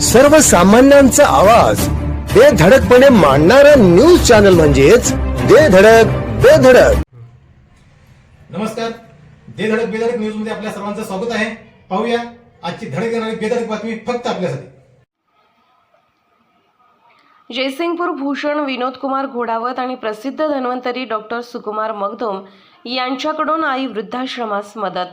सर्वसामान्यांचा आवाज. बेधडकपणे मांडणारा न्यूज चॅनल म्हणजेच बेधडक बेधडक नमस्कार. दे धडक बेधडक न्यूजमध्ये आपल्या सर्वांचं स्वागत आहे. पाहूया आजची धडक येणारी बेधडक बातमी फक्त आपल्यासाठी. जयसिंगपूर भूषण विनोद कुमार घोडावत आणि प्रसिद्ध धन्वंतरी डॉक्टर सुकुमार मगदोम यांच्याकडून आई वृद्धाश्रमास मदत.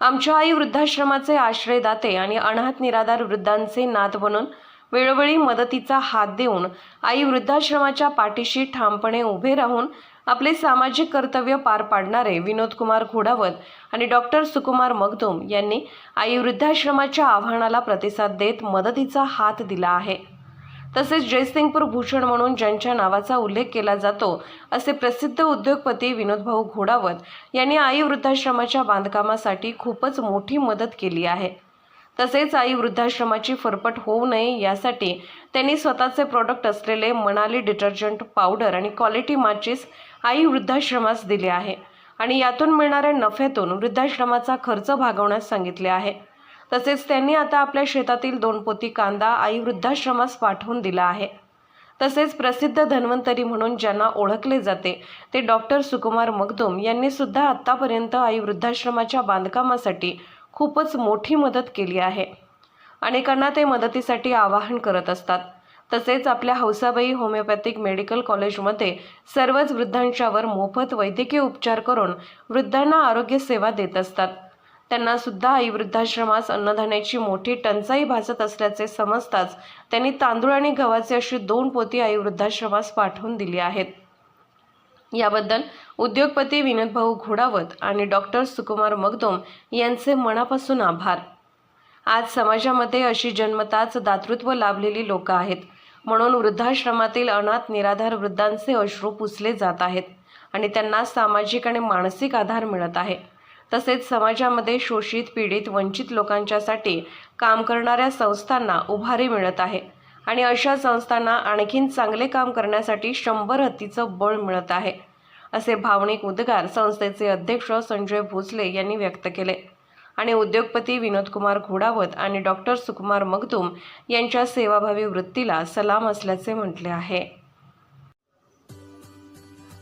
आमच्या आई वृद्धाश्रमाचे आश्रयदाते आणि अनाथ निराधार वृद्धांचे नात बनून वेळोवेळी मदतीचा हात देऊन आई वृद्धाश्रमाच्या पाठीशी ठामपणे उभे राहून आपले सामाजिक कर्तव्य पार पाडणारे विनोदकुमार घोडावत आणि डॉक्टर सुकुमार मगदुम यांनी आई वृद्धाश्रमाच्या आव्हानाला प्रतिसाद देत मदतीचा हात दिला आहे. तसेच जयसिंगपूर भूषण म्हणून ज्यांच्या नावाचा उल्लेख केला जातो असे प्रसिद्ध उद्योगपती विनोदभाऊ घोडावत यांनी आई वृद्धाश्रमाच्या बांधकामासाठी खूपच मोठी मदत केली आहे. तसेच आई वृद्धाश्रमाची फरफट होऊ नये यासाठी त्यांनी स्वतःचे प्रोडक्ट असलेले मनाली डिटर्जंट पावडर आणि क्वालिटी माचीस आई वृद्धाश्रमास दिले आहे. आणि यातून मिळणाऱ्या नफ्यातून वृद्धाश्रमाचा खर्च भागवण्यास सांगितले आहे. तसेच त्यांनी आता आपल्या शेतातील दोन पोती कांदा आई वृद्धाश्रमास पाठवून दिला आहे. तसेच प्रसिद्ध धन्वंतरी म्हणून ज्यांना ओळखले जाते ते डॉक्टर सुकुमार मगदुम यांनी सुद्धा आत्तापर्यंत आई वृद्धाश्रमाच्या बांधकामासाठी खूपच मोठी मदत केली आहे. अनेकांना ते मदतीसाठी आवाहन करत असतात. तसेच आपल्या हौसाबाई होमिओपॅथिक मेडिकल कॉलेजमध्ये सर्वच वृद्धांच्यावर मोफत वैद्यकीय उपचार करून वृद्धांना आरोग्य सेवा देत असतात. त्यांना सुद्धा आई वृद्धाश्रमास अन्नधान्याची मोठी टंचाई भासत असल्याचे समजताच त्यांनी तांदूळ आणि गव्हाचे अशी दोन पोती आई वृद्धाश्रमास पाठवून दिली आहेत. याबद्दल उद्योगपती विनोदभाऊ घोडावत आणि डॉक्टर सुकुमार मगदोम यांचे मनापासून आभार. आज समाजामध्ये अशी जन्मताच दातृत्व लाभलेली लोक आहेत. म्हणून वृद्धाश्रमातील अनाथ निराधार वृद्धांचे अश्रू पुसले जात आहेत आणि त्यांना सामाजिक आणि मानसिक आधार मिळत आहे. तसेच समाजामध्ये शोषित पीडित वंचित लोकांच्यासाठी काम करणाऱ्या संस्थांना उभारी मिळत आहे. आणि अशा संस्थांना आणखीन चांगले काम करण्यासाठी शंभर हत्तीचं बळ मिळत आहे असे भावनिक उद्गार संस्थेचे अध्यक्ष संजय भोसले यांनी व्यक्त केले. आणि उद्योगपती विनोदकुमार घोडावत आणि डॉक्टर सुकुमार मगदूम यांच्या सेवाभावी वृत्तीला सलाम असल्याचे म्हटले आहे.